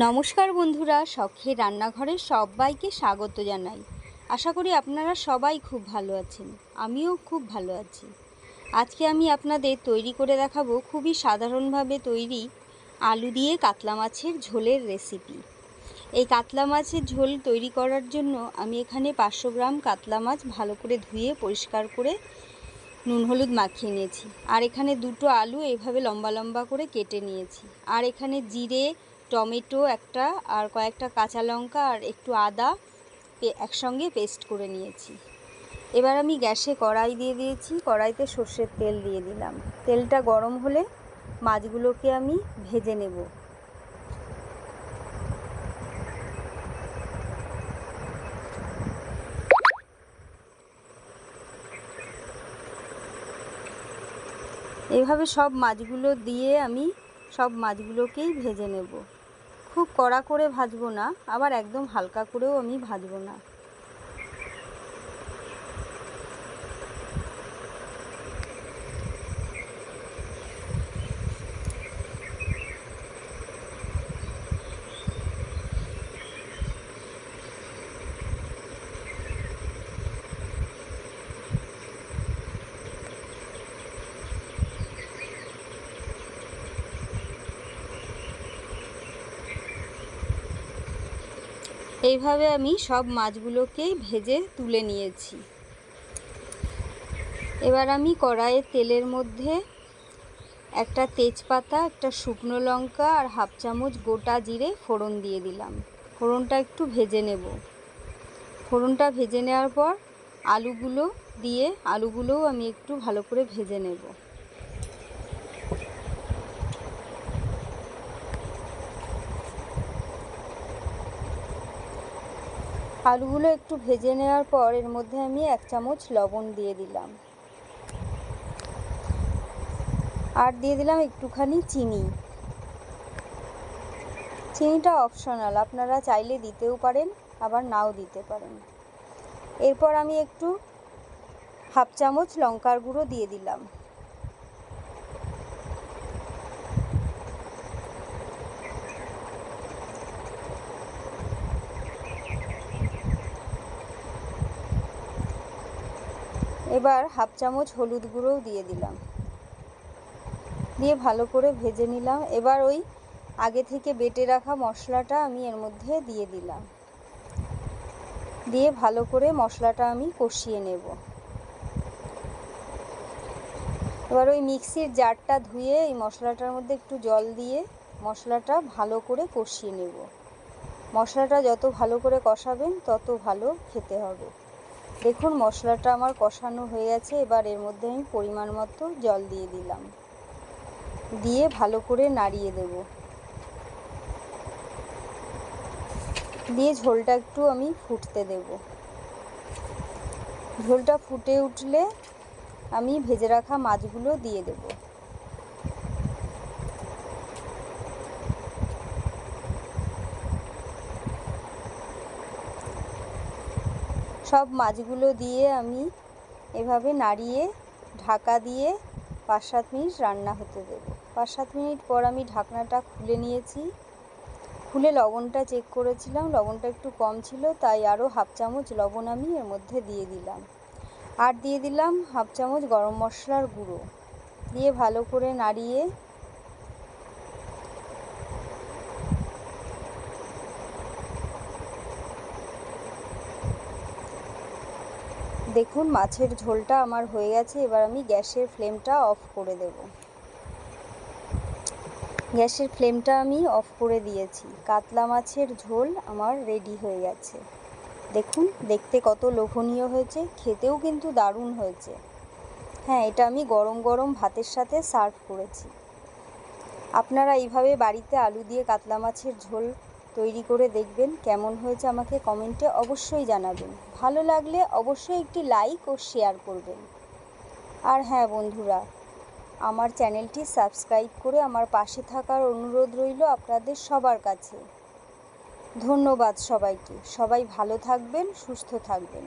নমস্কার বন্ধুরা শখের রান্নাঘরে সবাইকে স্বাগত জানাই। আশা করি আপনারা সবাই খুব ভালো আছেন। আমিও খুব ভালো আছি। আজকে আমি আপনাদের তৈরি করে দেখাবো খুবই সাধারণভাবে তৈরি আলু দিয়ে কাতলা মাছের ঝোলের রেসিপি এই কাতলা মাছের ঝোল তৈরি করার জন্য আমি এখানে পাঁচশো গ্রাম কাতলা মাছ ভালো করে ধুয়ে পরিষ্কার করে নুন হলুদ মাখিয়ে নিয়েছি। আর এখানে দুটো আলু এইভাবে লম্বা লম্বা করে কেটে নিয়েছি। আর এখানে জিরে টমেটো একটা আর কয়েকটা কাঁচা লঙ্কা আর একটু আদা একসঙ্গে পেস্ট করে নিয়েছি। এবার আমি গ্যাসে কড়াই দিয়ে দিয়েছি। কড়াইতে সর্ষের তেল দিয়ে দিলাম। তেলটা গরম হলে মাছগুলোকে আমি ভেজে নেব। এভাবে সব মাছগুলো দিয়ে আমি সব মাছগুলোকেই ভেজে নেব। খুব কড়া করে ভাজবো না আবার একদম হালকা করেও আমি ভাজবো না। এইভাবে আমি সব মাছগুলোকেই ভেজে তুলে নিয়েছি। এবার আমি কড়াইয়ের তেলের মধ্যে একটা তেজপাতা, একটা শুকনো লঙ্কা আর হাফ চামচ গোটা জিরে ফোড়ন দিয়ে দিলাম। ফোড়নটা একটু ভেজে নেব। ফোড়নটা ভেজে নেওয়ার পর আলুগুলো দিয়ে, আলুগুলোও আমি একটু ভালো করে ভেজে নেব। আলুগুলো একটু ভেজে নেওয়ার পর এর মধ্যে আমি এক চামচ লবণ দিয়ে দিলাম। আর দিয়ে দিলাম একটুখানি চিনি। চিনিটা অপশনাল, আপনারা চাইলে দিতেও পারেন, আবার নাও দিতে পারেন। এরপর আমি একটু হাফ চামচ লঙ্কার গুঁড়ো দিয়ে দিলাম। এবার হাফ চামচ হলুদ গুঁড়োও দিয়ে দিলাম। দিয়ে ভালো করে ভেজে নিলাম। এবার ওই আগে থেকে বেটে রাখা মশলাটা আমি এর মধ্যে দিয়ে দিলাম। দিয়ে ভালো করে মশলাটা আমি কষিয়ে নেব। এবার ওই মিক্সির জারটা ধুয়ে এই মশলাটার মধ্যে একটু জল দিয়ে মশলাটা ভালো করে কষিয়ে নেব। মশলাটা যত ভালো করে কষাবেন, তত ভালো খেতে হবে। দেখুন, মশলাটা আমার কষানো হয়ে গেছে। এবার এর মধ্যে আমি পরিমাণ মতো জল দিয়ে দিলাম। দিয়ে ভালো করে নাড়িয়ে দেব। দিয়ে ঝোলটা একটু আমি ফুটতে দেব। ঝোলটা ফুটে উঠলে আমি ভেজে রাখা মাছগুলো দিয়ে দেবো। সব মাছগুলো দিয়ে আমি এভাবে নাড়িয়ে, ঢাকা দিয়ে পাঁচ সাত মিনিট রান্না হতে দেবো। পাঁচ সাত মিনিট পর আমি ঢাকনাটা খুলে নিয়েছি। খুলে লবণটা চেক করেছিলাম, লবণটা একটু কম ছিল, তাই আরও হাফ চামচ লবণ আমি এর মধ্যে দিয়ে দিলাম। আর দিয়ে দিলাম হাফ চামচ গরম মশলার গুঁড়ো। দিয়ে ভালো করে নাড়িয়ে দেখুন, মাছের ঝোলটা আমার হয়ে গেছে, এবার আমি গ্যাসের ফ্লেমটা অফ করে দেব। গ্যাসের ফ্লেমটা আমি অফ করে দিয়েছি। কাতলা মাছের ঝোল আমার রেডি হয়ে গেছে। দেখুন, দেখতে কত লোভনীয় হয়েছে, খেতেও কিন্তু দারুণ হয়েছে। হ্যাঁ এটা আমি গরম গরম ভাতের সাথে সার্ভ করেছি। আপনারা এইভাবে বাড়িতে আলু দিয়ে কাতলা মাছের ঝোল তৈরি করে দেখবেন কেমন হয়েছে আমাকে কমেন্টে অবশ্যই জানাবেন। ভালো লাগলে অবশ্যই একটি লাইক ও শেয়ার করবেন। আর হ্যাঁ বন্ধুরা, আমার চ্যানেলটি সাবস্ক্রাইব করে আমার পাশে থাকার অনুরোধ রইল আপনাদের সবার কাছে। ধন্যবাদ সবাইকে। সবাই ভালো থাকবেন, সুস্থ থাকবেন।